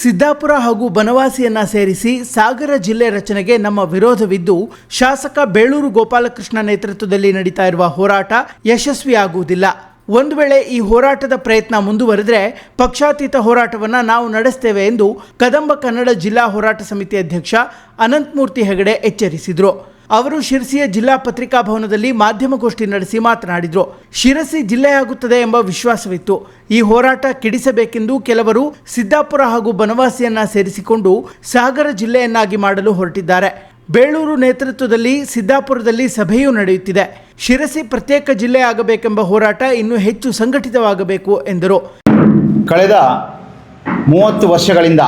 ಸಿದ್ದಾಪುರ ಹಾಗೂ ಬನವಾಸಿಯನ್ನ ಸೇರಿಸಿ ಸಾಗರ ಜಿಲ್ಲೆ ರಚನೆಗೆ ನಮ್ಮ ವಿರೋಧವಿದ್ದು, ಶಾಸಕ ಬೇಳೂರು ಗೋಪಾಲಕೃಷ್ಣ ನೇತೃತ್ವದಲ್ಲಿ ನಡೀತಾ ಇರುವ ಹೋರಾಟ ಯಶಸ್ವಿಯಾಗುವುದಿಲ್ಲ. ಒಂದು ವೇಳೆ ಈ ಹೋರಾಟದ ಪ್ರಯತ್ನ ಮುಂದುವರೆದರೆ ಪಕ್ಷಾತೀತ ಹೋರಾಟವನ್ನ ನಾವು ನಡೆಸ್ತೇವೆ ಎಂದು ಕದಂಬ ಕನ್ನಡ ಜಿಲ್ಲಾ ಹೋರಾಟ ಸಮಿತಿ ಅಧ್ಯಕ್ಷ ಅನಂತಮೂರ್ತಿ ಹೆಗಡೆ ಎಚ್ಚರಿಸಿದರು. ಅವರು ಶಿರಸಿಯ ಜಿಲ್ಲಾ ಪತ್ರಿಕಾ ಭವನದಲ್ಲಿ ಮಾಧ್ಯಮಗೋಷ್ಠಿ ನಡೆಸಿ ಮಾತನಾಡಿದರು. ಶಿರಸಿ ಜಿಲ್ಲೆಯಾಗುತ್ತದೆ ಎಂಬ ವಿಶ್ವಾಸವಿತ್ತು. ಈ ಹೋರಾಟ ಕಿಡಿಸಬೇಕೆಂದು ಕೆಲವರು ಸಿದ್ದಾಪುರ ಹಾಗೂ ಬನವಾಸಿಯನ್ನ ಸೇರಿಸಿಕೊಂಡು ಸಾಗರ ಜಿಲ್ಲೆಯನ್ನಾಗಿ ಮಾಡಲು ಹೊರಟಿದ್ದಾರೆ. ಬೇಳೂರು ನೇತೃತ್ವದಲ್ಲಿ ಸಿದ್ದಾಪುರದಲ್ಲಿ ಸಭೆಯೂ ನಡೆಯುತ್ತಿದೆ. ಶಿರಸಿ ಪ್ರತ್ಯೇಕ ಜಿಲ್ಲೆ ಆಗಬೇಕೆಂಬ ಹೋರಾಟ ಇನ್ನೂ ಹೆಚ್ಚು ಸಂಘಟಿತವಾಗಬೇಕು ಎಂದರು. ಕಳೆದ ಮೂವತ್ತು ವರ್ಷಗಳಿಂದ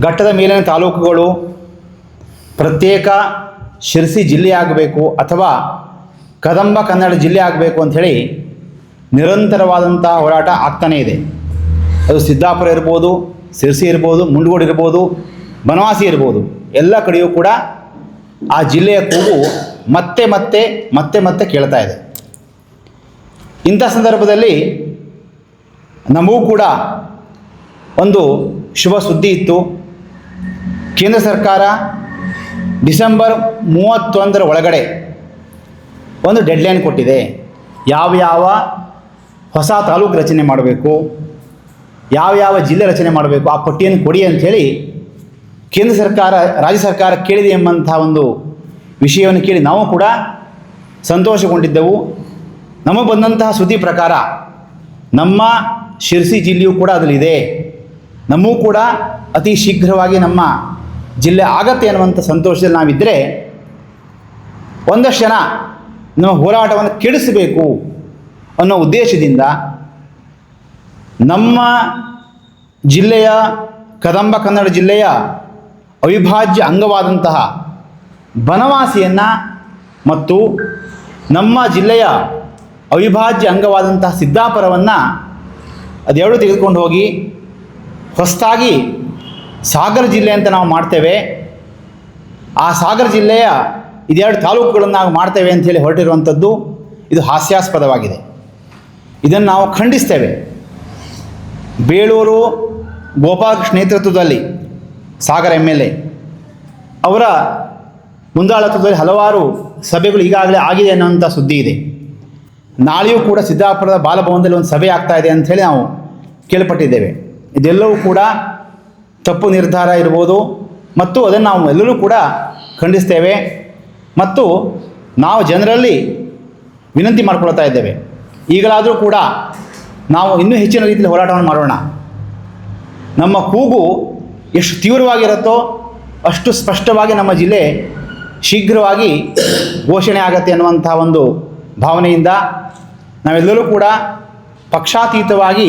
ಘಟ್ಟದ ಮೇಲಿನ ತಾಲೂಕುಗಳು ಪ್ರತ್ಯೇಕ ಶಿರಸಿ ಜಿಲ್ಲೆ ಆಗಬೇಕು ಅಥವಾ ಕದಂಬ ಕನ್ನಡ ಜಿಲ್ಲೆ ಆಗಬೇಕು ಅಂಥೇಳಿ ನಿರಂತರವಾದಂಥ ಹೋರಾಟ ಆಗ್ತಾನೇ ಇದೆ. ಅದು ಸಿದ್ದಾಪುರ ಇರ್ಬೋದು, ಶಿರಸಿ ಇರ್ಬೋದು, ಮುಂಡಗೋಡು ಇರ್ಬೋದು, ಬನವಾಸಿ ಇರ್ಬೋದು, ಎಲ್ಲ ಕಡೆಯೂ ಕೂಡ ಆ ಜಿಲ್ಲೆಯ ಕೂಗು ಮತ್ತೆ ಮತ್ತೆ ಮತ್ತೆ ಮತ್ತೆ ಕೇಳ್ತಾ ಇದೆ. ಇಂಥ ಸಂದರ್ಭದಲ್ಲಿ ನಮಗೂ ಕೂಡ ಒಂದು ಶುಭ ಸುದ್ದಿ ಇತ್ತು. ಕೇಂದ್ರ ಸರ್ಕಾರ ಡಿಸೆಂಬರ್ ಮೂವತ್ತೊಂದರ ಒಳಗಡೆ ಒಂದು ಡೆಡ್ಲೈನ್ ಕೊಟ್ಟಿದೆ. ಯಾವ ಯಾವ ಹೊಸ ತಾಲೂಕು ರಚನೆ ಮಾಡಬೇಕು, ಯಾವ ಯಾವ ಜಿಲ್ಲೆ ರಚನೆ ಮಾಡಬೇಕು, ಆ ಪಟ್ಟಿಯನ್ನು ಕೊಡಿ ಅಂಥೇಳಿ ಕೇಂದ್ರ ಸರ್ಕಾರ, ರಾಜ್ಯ ಸರ್ಕಾರ ಕೇಳಿದೆ ಎಂಬಂಥ ಒಂದು ವಿಷಯವನ್ನು ಕೇಳಿ ನಾವು ಕೂಡ ಸಂತೋಷಗೊಂಡಿದ್ದೆವು. ನಮಗೆ ಬಂದಂತಹ ಸುದ್ದಿ ಪ್ರಕಾರ ನಮ್ಮ ಶಿರಸಿ ಜಿಲ್ಲೆಯೂ ಕೂಡ ಅದರಲ್ಲಿದೆ. ನಮ್ಮೂ ಕೂಡ ಅತಿ ಶೀಘ್ರವಾಗಿ ನಮ್ಮ ಜಿಲ್ಲೆ ಆಗತ್ತೆ ಅನ್ನುವಂಥ ಸಂತೋಷದಲ್ಲಿ ನಾವಿದ್ದರೆ ಒಂದಷ್ಟು ಜನ ನಮ್ಮ ಹೋರಾಟವನ್ನು ಕೆಡಿಸಬೇಕು ಅನ್ನೋ ಉದ್ದೇಶದಿಂದ ನಮ್ಮ ಜಿಲ್ಲೆಯ ಕದಂಬ ಕನ್ನಡ ಜಿಲ್ಲೆಯ ಅವಿಭಾಜ್ಯ ಅಂಗವಾದಂತಹ ಬನವಾಸಿಯನ್ನು ಮತ್ತು ನಮ್ಮ ಜಿಲ್ಲೆಯ ಅವಿಭಾಜ್ಯ ಅಂಗವಾದಂತಹ ಸಿದ್ದಾಪುರವನ್ನು ಅದೆರಡು ತೆಗೆದುಕೊಂಡು ಹೋಗಿ ಹೊಸದಾಗಿ ಸಾಗರ ಜಿಲ್ಲೆ ಅಂತ ನಾವು ಮಾಡ್ತೇವೆ. ಆ ಸಾಗರ ಜಿಲ್ಲೆಯ ಇದೆರಡು ತಾಲೂಕುಗಳನ್ನು ನಾವು ಮಾಡ್ತೇವೆ ಅಂಥೇಳಿ ಹೊರಟಿರುವಂಥದ್ದು ಇದು ಹಾಸ್ಯಾಸ್ಪದವಾಗಿದೆ. ಇದನ್ನು ನಾವು ಖಂಡಿಸ್ತೇವೆ. ಬೇಳೂರು ಗೋಪಾಲಕೃಷ್ಣ ನೇತೃತ್ವದಲ್ಲಿ ಸಾಗರ ಎಂ ಎಲ್ ಎ ಅವರ ಮುಂದಾಳತ್ವದಲ್ಲಿ ಹಲವಾರು ಸಭೆಗಳು ಈಗಾಗಲೇ ಆಗಿದೆ ಅನ್ನೋಂಥ ಸುದ್ದಿ ಇದೆ. ನಾಳೆಯೂ ಕೂಡ ಸಿದ್ದಾಪುರದ ಬಾಲಭವನದಲ್ಲಿ ಒಂದು ಸಭೆ ಆಗ್ತಾ ಇದೆ ಅಂಥೇಳಿ ನಾವು ಕೇಳ್ಪಟ್ಟಿದ್ದೇವೆ. ಇದೆಲ್ಲವೂ ಕೂಡ ತಪ್ಪು ನಿರ್ಧಾರ ಇರ್ಬೋದು ಮತ್ತು ಅದನ್ನು ನಾವು ಎಲ್ಲರೂ ಕೂಡ ಖಂಡಿಸ್ತೇವೆ ಮತ್ತು ನಾವು ಜನರಲ್ಲಿ ವಿನಂತಿ ಮಾಡ್ಕೊಳ್ತಾ ಇದ್ದೇವೆ. ಈಗಲಾದರೂ ಕೂಡ ನಾವು ಇನ್ನೂ ಹೆಚ್ಚಿನ ರೀತಿಯಲ್ಲಿ ಹೋರಾಟವನ್ನು ಮಾಡೋಣ. ನಮ್ಮ ಕೂಗು ಎಷ್ಟು ತೀವ್ರವಾಗಿರುತ್ತೋ ಅಷ್ಟು ಸ್ಪಷ್ಟವಾಗಿ ನಮ್ಮ ಜಿಲ್ಲೆ ಶೀಘ್ರವಾಗಿ ಘೋಷಣೆ ಆಗತ್ತೆ ಅನ್ನುವಂಥ ಒಂದು ಭಾವನೆಯಿಂದ ನಾವೆಲ್ಲರೂ ಕೂಡ ಪಕ್ಷಾತೀತವಾಗಿ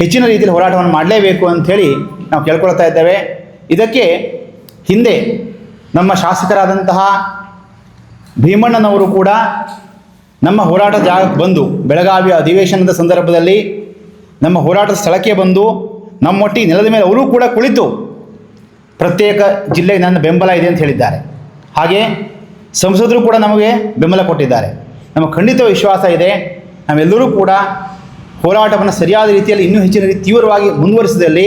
ಹೆಚ್ಚಿನ ರೀತಿಯಲ್ಲಿ ಹೋರಾಟವನ್ನು ಮಾಡಲೇಬೇಕು ಅಂಥೇಳಿ ನಾವು ಕೇಳ್ಕೊಳ್ತಾ ಇದ್ದೇವೆ. ಇದಕ್ಕೆ ಹಿಂದೆ ನಮ್ಮ ಶಾಸಕರಾದಂತಹ ಭೀಮಣ್ಣನವರು ಕೂಡ ನಮ್ಮ ಹೋರಾಟ ಜಾಗಕ್ಕೆ ಬಂದು ಬೆಳಗಾವಿಯ ಅಧಿವೇಶನದ ಸಂದರ್ಭದಲ್ಲಿ ನಮ್ಮ ಹೋರಾಟದ ಸ್ಥಳಕ್ಕೆ ಬಂದು ನಮ್ಮೊಟ್ಟಿಗೆ ನೆಲದ ಮೇಲೆ ಅವರೂ ಕೂಡ ಕುಳಿತು ಪ್ರತ್ಯೇಕ ಜಿಲ್ಲೆಗೆ ನನ್ನ ಬೆಂಬಲ ಇದೆ ಅಂತ ಹೇಳಿದ್ದಾರೆ. ಹಾಗೆ ಸಂಸದರು ಕೂಡ ನಮಗೆ ಬೆಂಬಲ ಕೊಟ್ಟಿದ್ದಾರೆ. ನಮ್ಮ ಖಂಡಿತ ವಿಶ್ವಾಸ ಇದೆ. ನಾವೆಲ್ಲರೂ ಕೂಡ ಹೋರಾಟವನ್ನು ಸರಿಯಾದ ರೀತಿಯಲ್ಲಿ ಇನ್ನೂ ಹೆಚ್ಚಿನ ರೀತಿ ತೀವ್ರವಾಗಿ ಮುಂದುವರಿಸಿದಲ್ಲಿ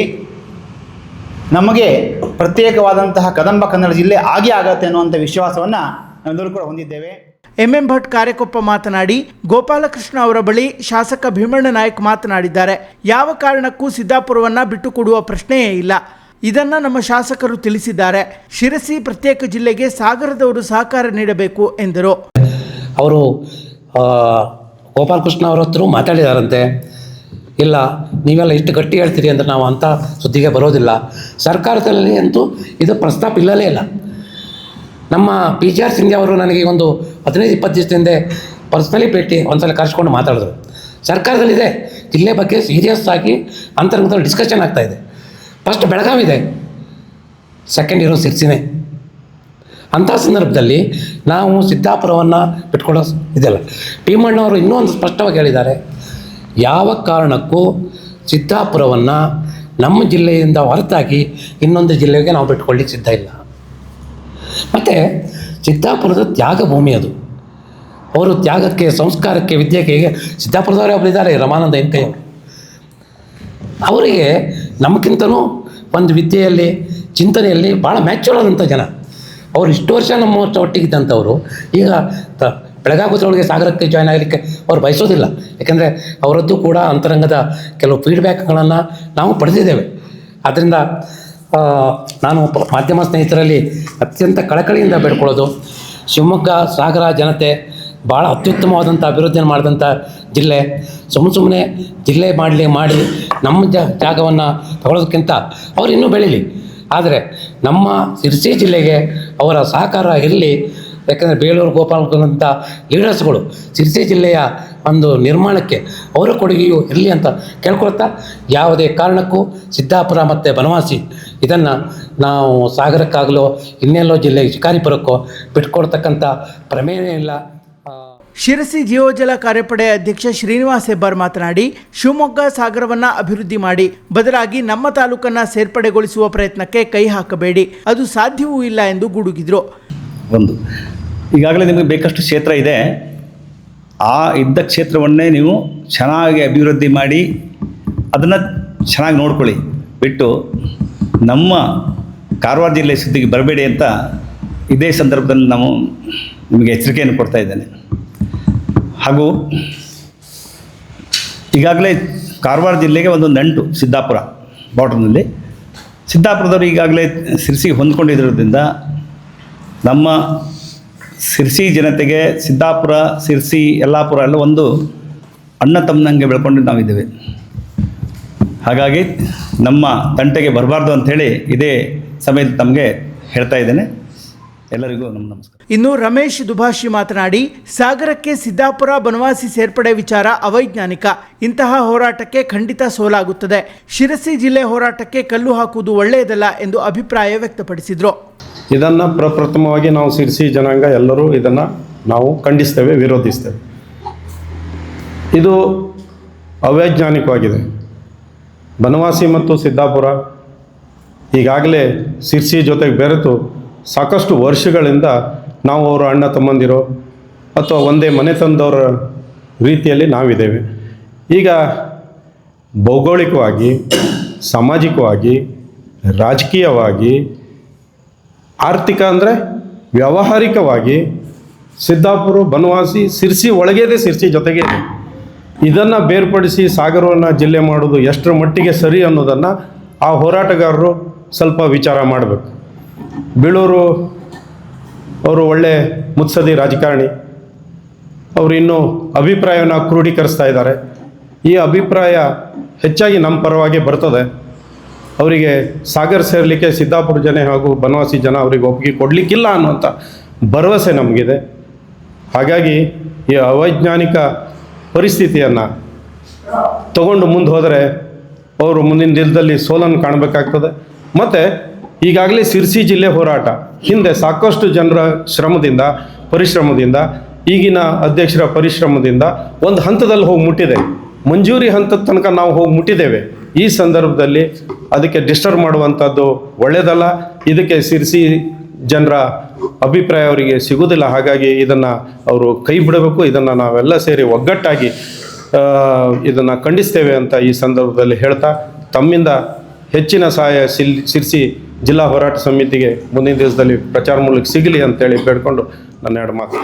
ನಮಗೆ ಪ್ರತ್ಯೇಕವಾದಂತಹ ಕದಂಬ ಕನ್ನಡ ಜಿಲ್ಲೆ ಆಗೇ ಆಗತ್ತೆ ಅನ್ನುವಂಥ ವಿಶ್ವಾಸವನ್ನು ನಾವೆಲ್ಲರೂ ಕೂಡ ಹೊಂದಿದ್ದೇವೆ. ಎಂ ಭಟ್ ಕಾರ್ಯಕೊಪ್ಪ ಮಾತನಾಡಿ ಗೋಪಾಲಕೃಷ್ಣ ಅವರ ಬಳಿ ಶಾಸಕ ಭೀಮಣ್ಣ ನಾಯಕ್ ಮಾತನಾಡಿದ್ದಾರೆ. ಯಾವ ಕಾರಣಕ್ಕೂ ಸಿದ್ದಾಪುರವನ್ನ ಬಿಟ್ಟುಕೊಡುವ ಪ್ರಶ್ನೆಯೇ ಇಲ್ಲ. ಇದನ್ನ ನಮ್ಮ ಶಾಸಕರು ತಿಳಿಸಿದ್ದಾರೆ. ಶಿರಸಿ ಪ್ರತ್ಯೇಕ ಜಿಲ್ಲೆಗೆ ಸಾಗರದವರು ಸಹಕಾರ ನೀಡಬೇಕು ಎಂದರು. ಅವರು ಆ, ಗೋಪಾಲಕೃಷ್ಣ ಅವರ ಹತ್ರ ಮಾತಾಡಿದಾರಂತೆ. ಇಲ್ಲ, ನೀವೆಲ್ಲ ಇಷ್ಟು ಗಟ್ಟಿ ಹೇಳ್ತೀರಿ ಅಂದರೆ ನಾವು ಅಂಥ ಸುದ್ದಿಗೆ ಬರೋದಿಲ್ಲ. ಸರ್ಕಾರದಲ್ಲಿ ಅಂತೂ ಇದು ಪ್ರಸ್ತಾಪ ಇಲ್ಲಲೇ ಇಲ್ಲ. ನಮ್ಮ ಪಿ ಜಿ ಆರ್ ಸಿಂಧ್ಯಾ ಅವರು ನನಗೆ ಒಂದು ಹದಿನೈದು, ಇಪ್ಪತ್ತು ದಿವಸದ ಹಿಂದೆ ಪರ್ಸ್ನಲಿ ಭೇಟಿ ಒಂದ್ಸಲ ಕರೆಸ್ಕೊಂಡು ಮಾತಾಡಿದ್ರು. ಸರ್ಕಾರದಲ್ಲಿದೆ. ಜಿಲ್ಲೆ ಬಗ್ಗೆ ಸೀರಿಯಸ್ ಆಗಿ ಅಂತರ್ಗತದಲ್ಲಿ ಡಿಸ್ಕಷನ್ ಆಗ್ತಾ ಇದೆ. ಫಸ್ಟ್ ಬೆಳಗಾವಿದೆ ಸೆಕೆಂಡ್ ಇರೋ ಸಿರ್ಸಿನೇ ಅಂಥ ಸಂದರ್ಭದಲ್ಲಿ ನಾವು ಸಿದ್ದಾಪುರವನ್ನು ಬಿಟ್ಕೊಳ್ಳೋ ಇದೆಲ್ಲ. ಭೀಮಣ್ಣವರು ಇನ್ನೂ ಒಂದು ಸ್ಪಷ್ಟವಾಗಿ ಹೇಳಿದ್ದಾರೆ. ಯಾವ ಕಾರಣಕ್ಕೂ ಸಿದ್ದಾಪುರವನ್ನು ನಮ್ಮ ಜಿಲ್ಲೆಯಿಂದ ಹೊರತಾಗಿ ಇನ್ನೊಂದು ಜಿಲ್ಲೆಗೆ ನಾವು ಬಿಟ್ಕೊಳ್ಳಿ ಸಿದ್ಧ ಇಲ್ಲ. ಮತ್ತು ಸಿದ್ದಾಪುರದ ತ್ಯಾಗ ಭೂಮಿ ಅದು. ಅವರು ತ್ಯಾಗಕ್ಕೆ, ಸಂಸ್ಕಾರಕ್ಕೆ, ವಿದ್ಯೆಗೆ ಸಿದ್ದಾಪುರದವರೇ ಒಬ್ಬರಿದ್ದಾರೆ ರಮಾನಂದ ಎಂಕೈ ಅವರಿಗೆ ನಮಗಿಂತನೂ ಒಂದು ವಿದ್ಯೆಯಲ್ಲಿ, ಚಿಂತನೆಯಲ್ಲಿ ಭಾಳ ಮ್ಯಾಚುರ್ ಆದಂಥ ಜನ. ಅವರು ಇಷ್ಟು ವರ್ಷ ನಮ್ಮ ಒಟ್ಟಿಗಿದ್ದಂಥವ್ರು. ಈಗ ತ ಬೆಳಗಾಗುತ್ತೊಳಗೆ ಸಾಗರಕ್ಕೆ ಜಾಯ್ನ್ ಆಗಲಿಕ್ಕೆ ಅವ್ರು ಬಯಸೋದಿಲ್ಲ. ಯಾಕೆಂದರೆ ಅವರದ್ದು ಕೂಡ ಅಂತರಂಗದ ಕೆಲವು ಫೀಡ್ಬ್ಯಾಕ್ಗಳನ್ನು ನಾವು ಪಡೆದಿದ್ದೇವೆ. ಆದ್ದರಿಂದ ನಾನು ಮಾಧ್ಯಮ ಸ್ನೇಹಿತರಲ್ಲಿ ಅತ್ಯಂತ ಕಳಕಳಿಯಿಂದ ಬೇಡ್ಕೊಳ್ಳೋದು, ಶಿವಮೊಗ್ಗ ಸಾಗರ ಜನತೆ ಭಾಳ ಅತ್ಯುತ್ತಮವಾದಂಥ ಅಭಿವೃದ್ಧಿಯನ್ನು ಮಾಡಿದಂಥ ಜಿಲ್ಲೆ. ಸುಮ್ಮನೆ ಸುಮ್ಮನೆ ಜಿಲ್ಲೆ ಮಾಡಲಿ, ಮಾಡಿ ನಮ್ಮ ಜ, ಜಾಗವನ್ನು ತಗೊಳ್ಳೋದಕ್ಕಿಂತ ಅವರು ಇನ್ನೂ ಬೆಳೀಲಿ. ಆದರೆ ನಮ್ಮ ಸಿರ್ಸಿ ಜಿಲ್ಲೆಗೆ ಅವರ ಸಹಕಾರ ಇರಲಿ ಯಾಕಂದರೆ ಬೇಲೂರು ಗೋಪಾಲಂಥ ಲೀಡರ್ಸ್ಗಳು ಸಿರ್ಸಿ ಜಿಲ್ಲೆಯ ಒಂದು ನಿರ್ಮಾಣಕ್ಕೆ ಅವರ ಕೊಡುಗೆಯೂ ಇರಲಿ ಅಂತ ಕೇಳ್ಕೊಳ್ತಾ ಯಾವುದೇ ಕಾರಣಕ್ಕೂ ಸಿದ್ದಾಪುರ ಮತ್ತು ಬನವಾಸಿ ಇದನ್ನು ನಾವು ಸಾಗರಕ್ಕಾಗಲೋ ಇನ್ನೆಲ್ಲೋ ಜಿಲ್ಲೆ ಶಿಕಾರಿಪುರಕ್ಕೋ ಬಿಟ್ಕೊಡ್ತಕ್ಕಂಥ ಪ್ರಮೇಯ ಇಲ್ಲ. ಶಿರಸಿ ಜೀವಜಲ ಕಾರ್ಯಪಡೆ ಅಧ್ಯಕ್ಷ ಶ್ರೀನಿವಾಸ್ ಹೆಬ್ಬಾರ್ ಮಾತನಾಡಿ, ಶಿವಮೊಗ್ಗ ಸಾಗರವನ್ನ ಅಭಿವೃದ್ಧಿ ಮಾಡಿ, ಬದಲಾಗಿ ನಮ್ಮ ತಾಲೂಕನ್ನ ಸೇರ್ಪಡೆಗೊಳಿಸುವ ಪ್ರಯತ್ನಕ್ಕೆ ಕೈ ಹಾಕಬೇಡಿ. ಅದು ಸಾಧ್ಯವೂ ಇಲ್ಲ ಎಂದು ಗುಡುಗಿದ್ರು. ಒಂದು. ಈಗಾಗಲೇ ನಿಮಗೆ ಬೇಕಷ್ಟು ಕ್ಷೇತ್ರ ಇದೆ. ಆ ಇದ್ದ ಕ್ಷೇತ್ರವನ್ನೇ ನೀವು ಚೆನ್ನಾಗಿ ಅಭಿವೃದ್ಧಿ ಮಾಡಿ, ಅದನ್ನು ಚೆನ್ನಾಗಿ ನೋಡ್ಕೊಳ್ಳಿ. ಬಿಟ್ಟು ನಮ್ಮ ಕಾರವಾರ ಜಿಲ್ಲೆ ಸುದ್ದಿಗೆ ಬರಬೇಡಿ ಅಂತ ಇದೇ ಸಂದರ್ಭದಲ್ಲಿ ನಾವು ನಿಮಗೆ ಎಚ್ಚರಿಕೆಯನ್ನು ಕೊಡ್ತಾ ಇದ್ದೇನೆ. ಹಾಗೂ ಈಗಾಗಲೇ ಕಾರವಾರ ಜಿಲ್ಲೆಗೆ ಒಂದು ನಂಟು ಸಿದ್ದಾಪುರ ಬಾರ್ಡರ್ನಲ್ಲಿ. ಸಿದ್ದಾಪುರದವರು ಈಗಾಗಲೇ ಸಿರಿಸಿಗೆ ಹೊಂದ್ಕೊಂಡಿರೋದ್ರಿಂದ ನಮ್ಮ ಸಿರ್ಸಿ ಜನತೆಗೆ ಸಿದ್ದಾಪುರ, ಸಿರ್ಸಿ, ಯಲ್ಲಾಪುರ ಎಲ್ಲ ಒಂದು ಅಣ್ಣ ತಮ್ಮನಂಗೆ ಬೆಳ್ಕೊಂಡು ನಾವಿದ್ದೇವೆ. ಹಾಗಾಗಿ ನಮ್ಮ ತಂಟೆಗೆ ಬರಬಾರ್ದು ಅಂಥೇಳಿ ಇದೇ ಸಮಯದ ತಮಗೆ ಹೇಳ್ತಾ ಇದ್ದೇನೆ. ಎಲ್ಲರಿಗೂ ನಮ್ಮ ನಮಸ್ಕಾರ. ಇನ್ನು ರಮೇಶ್ ದುಭಾಷಿ ಮಾತನಾಡಿ ಸಾಗರಕ್ಕೆ ಸಿದ್ದಾಪುರ ಬನವಾಸಿ ಸೇರ್ಪಡೆ ವಿಚಾರ ಅವೈಜ್ಞಾನಿಕ. ಇಂತಹ ಹೋರಾಟಕ್ಕೆ ಖಂಡಿತ ಸೋಲಾಗುತ್ತದೆ. ಶಿರಸಿ ಜಿಲ್ಲೆ ಹೋರಾಟಕ್ಕೆ ಕಲ್ಲು ಹಾಕುವುದು ಒಳ್ಳೆಯದಲ್ಲ ಎಂದು ಅಭಿಪ್ರಾಯ ವ್ಯಕ್ತಪಡಿಸಿದರು. ಇದನ್ನು ಪ್ರಪ್ರಥಮವಾಗಿ ನಾವು ಶಿರಸಿ ಜನಾಂಗ ಎಲ್ಲರೂ ಇದನ್ನು ನಾವು ಖಂಡಿಸ್ತೇವೆ ವಿರೋಧಿಸ್ತೇವೆ. ಇದು ಅವೈಜ್ಞಾನಿಕವಾಗಿದೆ. ಬನವಾಸಿ ಮತ್ತು ಸಿದ್ದಾಪುರ ಈಗಾಗಲೇ ಸಿರ್ಸಿ ಜೊತೆಗೆ ಬೆರೆತು ಸಾಕಷ್ಟು ವರ್ಷಗಳಿಂದ ನಾವು ಅವರ ಅಣ್ಣ ತಮ್ಮಂದಿರೋ ಅಥವಾ ಒಂದೇ ಮನೆ ತಂದವರ ರೀತಿಯಲ್ಲಿ ನಾವಿದ್ದೇವೆ. ಈಗ ಭೌಗೋಳಿಕವಾಗಿ, ಸಾಮಾಜಿಕವಾಗಿ, ರಾಜಕೀಯವಾಗಿ, ಆರ್ಥಿಕ ಅಂದರೆ ವ್ಯಾವಹಾರಿಕವಾಗಿ ಸಿದ್ದಾಪುರ, ಬನವಾಸಿ, ಸಿರ್ಸಿ ಒಳಗೇದೆ ಸಿರ್ಸಿ ಜೊತೆಗೆ ಇದೆ. ಇದನ್ನು ಬೇರ್ಪಡಿಸಿ ಸಾಗರವನ್ನು ಜಿಲ್ಲೆ ಮಾಡೋದು ಎಷ್ಟರ ಮಟ್ಟಿಗೆ ಸರಿ ಅನ್ನೋದನ್ನು ಆ ಹೋರಾಟಗಾರರು ಸ್ವಲ್ಪ ವಿಚಾರ ಮಾಡಬೇಕು. ಬೀಳೂರು ಅವರು ಒಳ್ಳೆ ಮುತ್ಸದಿ ರಾಜಕಾರಣಿ. ಅವರು ಇನ್ನೂ ಅಭಿಪ್ರಾಯವನ್ನು ಕ್ರೋಢೀಕರಿಸ್ತಾ ಇದ್ದಾರೆ. ಈ ಅಭಿಪ್ರಾಯ ಹೆಚ್ಚಾಗಿ ನಮ್ಮ ಪರವಾಗಿ ಬರ್ತದೆ. ಅವರಿಗೆ ಸಾಗರ್ ಸೇರಲಿಕ್ಕೆ ಸಿದ್ದಾಪುರ ಜನ ಹಾಗೂ ಬನವಾಸಿ ಜನ ಅವರಿಗೆ ಒಪ್ಪಿಗೆ ಕೊಡಲಿಕ್ಕಿಲ್ಲ ಅನ್ನುವಂಥ ಭರವಸೆ ನಮಗಿದೆ. ಹಾಗಾಗಿ ಈ ಅವೈಜ್ಞಾನಿಕ ಪರಿಸ್ಥಿತಿಯನ್ನು ತಗೊಂಡು ಮುಂದೆ ಹೋದರೆ ಅವರು ಮುಂದಿನ ದಿನದಲ್ಲಿ ಸೋಲನ್ನು ಕಾಣಬೇಕಾಗ್ತದೆ. ಮತ್ತು ಈಗಾಗಲೇ ಸಿರ್ಸಿ ಜಿಲ್ಲೆ ಹೋರಾಟ. ಹಿಂದೆ ಸಾಕಷ್ಟು ಜನರ ಶ್ರಮದಿಂದ, ಪರಿಶ್ರಮದಿಂದ, ಈಗಿನ ಅಧ್ಯಕ್ಷರ ಪರಿಶ್ರಮದಿಂದ ಒಂದು ಹಂತದಲ್ಲಿ ಹೋಗಿ ಮುಟ್ಟಿದೆ. ಮಂಜೂರಿ ಹಂತದ ತನಕ ನಾವು ಹೋಗಿ ಮುಟ್ಟಿದ್ದೇವೆ. ಈ ಸಂದರ್ಭದಲ್ಲಿ ಅದಕ್ಕೆ ಡಿಸ್ಟರ್ಬ್ ಮಾಡುವಂಥದ್ದು ಒಳ್ಳೆಯದಲ್ಲ ಇದಕ್ಕೆ ಸಿರ್ಸಿ ಜನರ ಅಭಿಪ್ರಾಯ ಅವರಿಗೆ ಸಿಗುವುದಿಲ್ಲ. ಹಾಗಾಗಿ ಇದನ್ನು ಅವರು ಕೈ ಬಿಡಬೇಕು. ಇದನ್ನು ನಾವೆಲ್ಲ ಸೇರಿ ಒಗ್ಗಟ್ಟಾಗಿ ಇದನ್ನು ಖಂಡಿಸ್ತೇವೆ ಅಂತ ಈ ಸಂದರ್ಭದಲ್ಲಿ ಹೇಳ್ತಾ ತಮ್ಮಿಂದ ಹೆಚ್ಚಿನ ಸಹಾಯ ಸಿಲ್, ಸಿರ್ಸಿ ಜಿಲ್ಲಾ ಹೋರಾಟ ಸಮಿತಿಗೆ ಮುಂದಿನ ದಿವಸದಲ್ಲಿ ಪ್ರಚಾರ ಮೂಲಕ ಸಿಗಲಿ ಅಂತೇಳಿ ಬೇಡ್ಕೊಂಡು ನನ್ನ ಎರಡು ಮಾತು